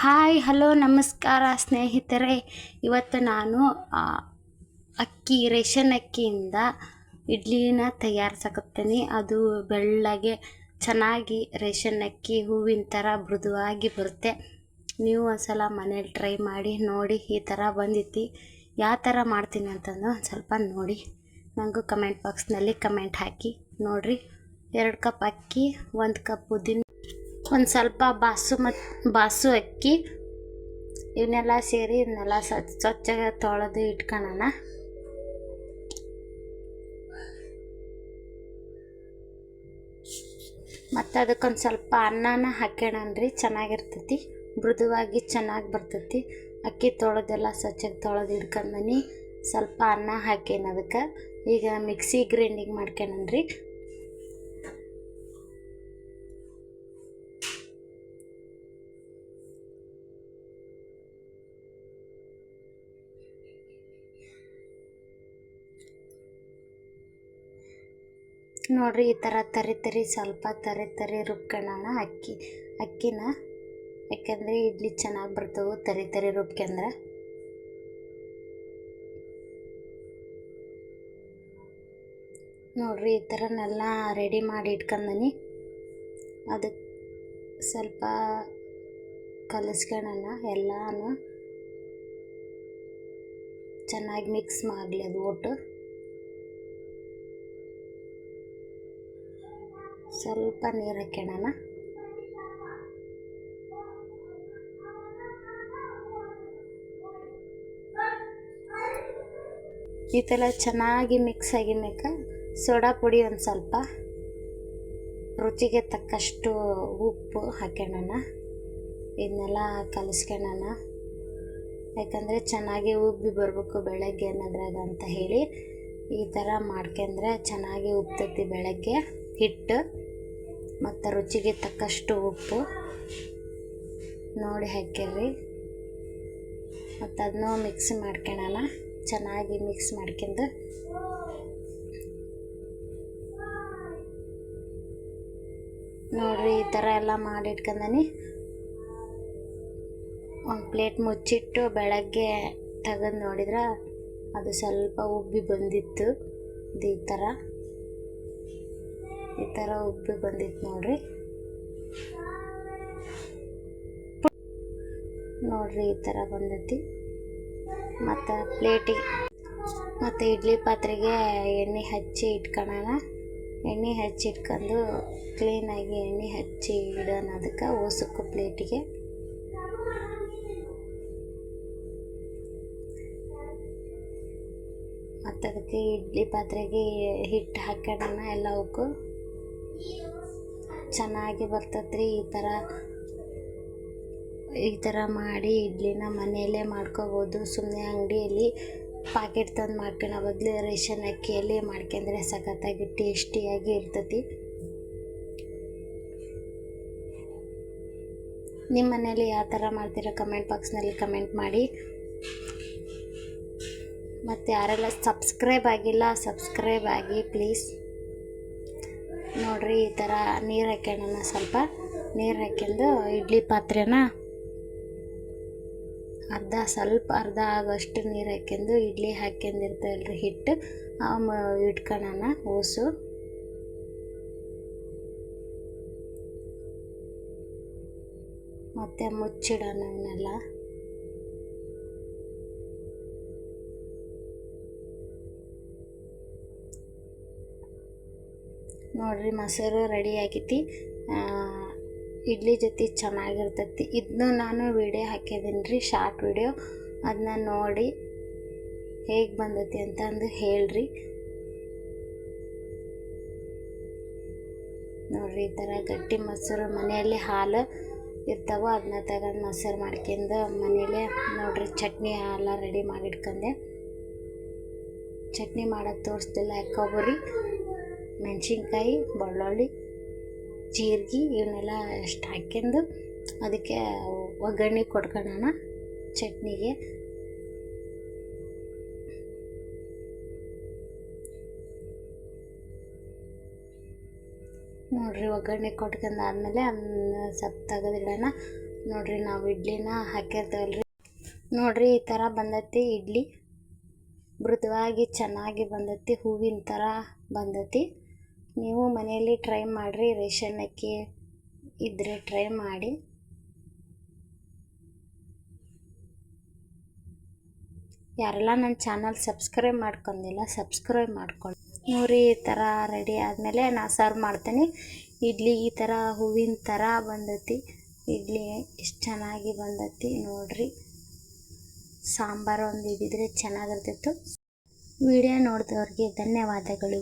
Hi hello ನಮಸ್ಕಾರ ಸ್ನೇಹಿತರೆ. ಇವತ್ತು ನಾನು ಅಕ್ಕಿ, ರೇಷನ್ ಅಕ್ಕಿಯಿಂದ ಇಡ್ಲಿನ ತಯಾರಿಸಕತ್ತೀನಿ. ಅದು ಬೆಳ್ಳಗೆ ಚೆನ್ನಾಗಿ ರೇಷನ್ ಅಕ್ಕಿ ಹೂವಿನ ಥರ ಮೃದುವಾಗಿ ಬರುತ್ತೆ. ನೀವು ಒಂದ್ಸಲ ಮನೇಲಿ ಟ್ರೈ ಮಾಡಿ, ನೋಡಿ ಈ ಥರ ಬಂದಿತ್ತು ಯಾವ ಥರ ಮಾಡ್ತೀನಿ ಅಂತಂದು ಒಂದು ಸ್ವಲ್ಪ ನೋಡಿ. ನನಗೂ ಕಮೆಂಟ್ ಬಾಕ್ಸ್ನಲ್ಲಿ ಕಮೆಂಟ್ ಹಾಕಿ. ನೋಡಿರಿ, ಎರಡು ಕಪ್ ಅಕ್ಕಿ, ಒಂದು ಕಪ್ ಉದ್ದಿನ ಒಂದು ಸ್ವಲ್ಪ ಬಾಸು ಮತ್ತು ಬಾಸು ಅಕ್ಕಿ, ಇವನ್ನೆಲ್ಲ ಸೇರಿ ಇವನ್ನೆಲ್ಲ ಸ್ವಚ್ಛ ಸ್ವಚ್ಛಗೆ ತೊಳೆದು ಇಟ್ಕೊಳ್ಳೋಣ ಮತ್ತು ಅದಕ್ಕೊಂದು ಸ್ವಲ್ಪ ಅನ್ನನ ಹಾಕ್ಯಣನ್ರಿ, ಚೆನ್ನಾಗಿರ್ತೈತಿ. ಮೃದುವಾಗಿ ಚೆನ್ನಾಗಿ ಬರ್ತೈತಿ. ಅಕ್ಕಿ ತೊಳೆದೆಲ್ಲ ಸ್ವಚ್ಛಗೆ ತೊಳೆದು ಇಟ್ಕೊಂಡನಿ ಸ್ವಲ್ಪ ಅನ್ನ ಹಾಕೇನ ಅದಕ್ಕೆ. ಈಗ ಮಿಕ್ಸಿ ಗ್ರೈಂಡಿಂಗ್ ಮಾಡ್ಕೊಳನ್ರಿ ನೋಡ್ರಿ ಈ ಥರ ತರಿ ತರಿ, ಸ್ವಲ್ಪ ತರಿ ತರಿ ರುಬ್ಕೊಳ್ಳೋಣ ಅಕ್ಕಿ, ಅಕ್ಕಿನ. ಯಾಕೆಂದರೆ ಇಡ್ಲಿ ಚೆನ್ನಾಗಿ ಬರ್ತವೆ, ತರಿ ತರಿ ರುಬ್ಕೊಂಡ್ರೆ ನೋಡ್ರಿ ಈ ಥರನೆಲ್ಲ ರೆಡಿ ಮಾಡಿ ಇಟ್ಕೊಂಡನಿ ಅದಕ್ಕೆ ಸ್ವಲ್ಪ ಕಲಿಸ್ಕೊಳ್ಳೋಣ ಎಲ್ಲನೂ. ಚೆನ್ನಾಗಿ ಮಿಕ್ಸ್ ಮಾಡಲಿ ಅದು ಒಟ್ಟು. ಸ್ವಲ್ಪ ನೀರು ಹಾಕೋಣ ಈ ಥರ ಚೆನ್ನಾಗಿ ಮಿಕ್ಸ್ ಆಗಿಮೇಕ ಸೋಡಾ ಪುಡಿ ಒಂದು ಸ್ವಲ್ಪ ರುಚಿಗೆ ತಕ್ಕಷ್ಟು ಉಪ್ಪು ಹಾಕೋಣ ಇದನ್ನೆಲ್ಲ ಕಲಿಸ್ಕೊಳ್ಳೋಣ ಯಾಕಂದರೆ ಚೆನ್ನಾಗಿ ಉಬ್ಬಿ ಬರಬೇಕು ಬೆಳಗ್ಗೆ ಅನ್ನೋದ್ರಾಗ ಅಂತ ಹೇಳಿ ಈ ಥರ ಮಾಡ್ಕೊಂಡ್ರೆ ಚೆನ್ನಾಗಿ ಉಬ್ತೈತಿ ಬೆಳಗ್ಗೆ. ಹಿಟ್ಟು, ಮತ್ತು ರುಚಿಗೆ ತಕ್ಕಷ್ಟು ಉಪ್ಪು ನೋಡಿ ಹಾಕಿರಿ ಮತ್ತು ಅದನ್ನೂ ಮಿಕ್ಸ್ ಮಾಡ್ಕೊಳ್ಳೋಣ ಚೆನ್ನಾಗಿ ಮಿಕ್ಸ್ ಮಾಡ್ಕೊಂಡು ನೋಡಿರಿ ಈ ಥರ ಎಲ್ಲ ಮಾಡಿ ಇಟ್ಕೊಂಡನಿ ಒಂದು ಪ್ಲೇಟ್ ಮುಚ್ಚಿಟ್ಟು ಬೆಳಗ್ಗೆ ತೆಗೆದು ನೋಡಿದ್ರೆ ಅದು ಸ್ವಲ್ಪ ಉಬ್ಬಿ ಬಂದಿತ್ತು. ಇದು ಈ ಥರ ಈ ಥರ ಉಪ್ಪಿ ಬಂದಿತ್ತು ನೋಡ್ರಿ. ನೋಡ್ರಿ ಈ ಥರ ಬಂದೈತಿ. ಮತ್ತು ಪ್ಲೇಟಿಗೆ ಮತ್ತು ಇಡ್ಲಿ ಪಾತ್ರೆಗೆ ಎಣ್ಣೆ ಹಚ್ಚಿ ಇಟ್ಕೊಳ ಎಣ್ಣೆ ಹಚ್ಚಿ ಇಟ್ಕೊಂಡು ಕ್ಲೀನಾಗಿ ಎಣ್ಣೆ ಹಚ್ಚಿ ಇಡೋಣ ಅದಕ್ಕೆ ಓಸಕ್ಕು ಪ್ಲೇಟಿಗೆ ಮತ್ತು ಅದಕ್ಕೆ ಇಡ್ಲಿ ಪಾತ್ರೆಗೆ ಹಿಟ್ಟು ಹಾಕೋಣ ಎಲ್ಲವಕ್ಕೂ. ಚೆನ್ನಾಗಿ ಬರ್ತೈತ್ರಿ. ಈ ಥರ ಈ ಥರ ಮಾಡಿ ಇಡ್ಲಿನ ಮನೆಯಲ್ಲೇ ಮಾಡ್ಕೋಬೋದು. ಸುಮ್ಮನೆ ಅಂಗಡಿಯಲ್ಲಿ ಪ್ಯಾಕೆಟ್ ತಂದು ಮಾಡ್ಕೊಳ್ಳೋ ಬದಲು ರೇಷನ್ ಅಕ್ಕಿಯಲ್ಲಿ ಮಾಡ್ಕೊಂಡ್ರೆ ಸಖತ್ತಾಗಿ ಟೇಸ್ಟಿಯಾಗಿ ಇರ್ತತಿ. ನಿಮ್ಮ ಮನೇಲಿ ಯಾವ ಥರ ಮಾಡ್ತೀರಾ ಕಮೆಂಟ್ ಬಾಕ್ಸ್ನಲ್ಲಿ ಕಮೆಂಟ್ ಮಾಡಿ. ಮತ್ತು ಯಾರೆಲ್ಲ ಸಬ್ಸ್ಕ್ರೈಬ್ ಆಗಿಲ್ಲ ಸಬ್ಸ್ಕ್ರೈಬ್ ಆಗಿ ಪ್ಲೀಸ್ ನೋಡ್ರಿ ಈ ಥರ ನೀರು ಹಾಕ್ಯಣ ಸ್ವಲ್ಪ. ನೀರು ಹಾಕ್ಯಂದು ಇಡ್ಲಿ ಪಾತ್ರೆನ ಅರ್ಧ, ಸ್ವಲ್ಪ ಅರ್ಧ ಆಗೋಷ್ಟು ನೀರು ಹಾಕ್ಯಂದು ಇಡ್ಲಿ ಹಾಕ್ಯಂದಿರ್ತಾವಲ್ರಿ ಹಿಟ್ಟು. ಅವು ಇಟ್ಕೊಳ್ಳೋಣ ಓಸು ಮತ್ತು ಮುಚ್ಚಿಡೋಣ ಅವನ್ನೆಲ್ಲ ನೋಡ್ರಿ ಮೊಸರು ರೆಡಿ ಆಗೈತಿ. ಇಡ್ಲಿ ಜೊತೆ ಚೆನ್ನಾಗಿರ್ತೈತಿ. ಇದನ್ನು ನಾನು ವಿಡಿಯೋ ಹಾಕಿದ್ದೀನಿ ರೀ ಶಾರ್ಟ್ ವಿಡಿಯೋ. ಅದನ್ನ ನೋಡಿ ಹೇಗೆ ಬಂದೈತಿ ಅಂತಂದು ಹೇಳ್ರಿ. ನೋಡ್ರಿ ಈ ಥರ ಗಟ್ಟಿ ಮೊಸರು ಮನೆಯಲ್ಲಿ ಹಾಲು ಇರ್ತಾವೋ ಅದನ್ನ ತಗೊಂಡು ಮೊಸರು ಮಾಡ್ಕೊಂಡು ಮನೇಲೆ ನೋಡ್ರಿ ಚಟ್ನಿ ಎಲ್ಲ ರೆಡಿ ಮಾಡಿಟ್ಕೊಂಡೆ ಚಟ್ನಿ ಮಾಡೋದು ತೋರಿಸ್ತಿಲ್ಲ ಕೊಬ್ಬರಿ ಮೆಣಸಿನ್ಕಾಯಿ ಬೆಳ್ಳುಳ್ಳಿ, ಜೀರಿಗೆ ಇವನ್ನೆಲ್ಲ ಅಷ್ಟು ಹಾಕ್ಯಂದು ಅದಕ್ಕೆ ಒಗ್ಗರಣೆ ಕೊಟ್ಕೊಳ್ಳೋಣ ಚಟ್ನಿಗೆ. ನೋಡ್ರಿ ಒಗ್ಗರಣೆ ಕೊಟ್ಕೊಂಡಾದ್ಮೇಲೆ ಅದನ್ನ ಸಪ್ ತೆಗೆದಿಡೋಣ. ನೋಡ್ರಿ ನಾವು ಇಡ್ಲಿನ ಹಾಕಿರ್ತೇವಲ್ರಿ. ನೋಡ್ರಿ ಈ ಥರ ಬಂದೈತಿ ಇಡ್ಲಿ. ಮೃದುವಾಗಿ ಚೆನ್ನಾಗಿ ಬಂದೈತಿ, ಹೂವಿನ ಥರ ಬಂದೈತಿ. ನೀವು ಮನೆಯಲ್ಲಿ ಟ್ರೈ ಮಾಡಿರಿ, ರೇಷನ್ ಅಕ್ಕಿ ಇದ್ದರೆ ಟ್ರೈ ಮಾಡಿ. ಯಾರೆಲ್ಲ ನನ್ನ ಚಾನಲ್ ಸಬ್ಸ್ಕ್ರೈಬ್ ಮಾಡ್ಕೊಂಡಿಲ್ಲ ಸಬ್ಸ್ಕ್ರೈಬ್ ಮಾಡ್ಕೊಂಡು ನೋಡಿ, ಈ ಥರ ರೆಡಿ ಆದಮೇಲೆ ನಾ ಸರ್ವ್ ಮಾಡ್ತೀನಿ. ಇಡ್ಲಿ ಈ ಥರ ಹೂವಿನ ಥರ ಬಂದತಿ. ಇಡ್ಲಿ ಎಷ್ಟು ಚೆನ್ನಾಗಿ ಬಂದತಿ ನೋಡ್ರಿ. ಸಾಂಬಾರು ಒಂದು ಇದ್ದಿದ್ರೆ ಚೆನ್ನಾಗಿರ್ತಿತ್ತು ವಿಡಿಯೋ ನೋಡಿದವ್ರಿಗೆ ಧನ್ಯವಾದಗಳು.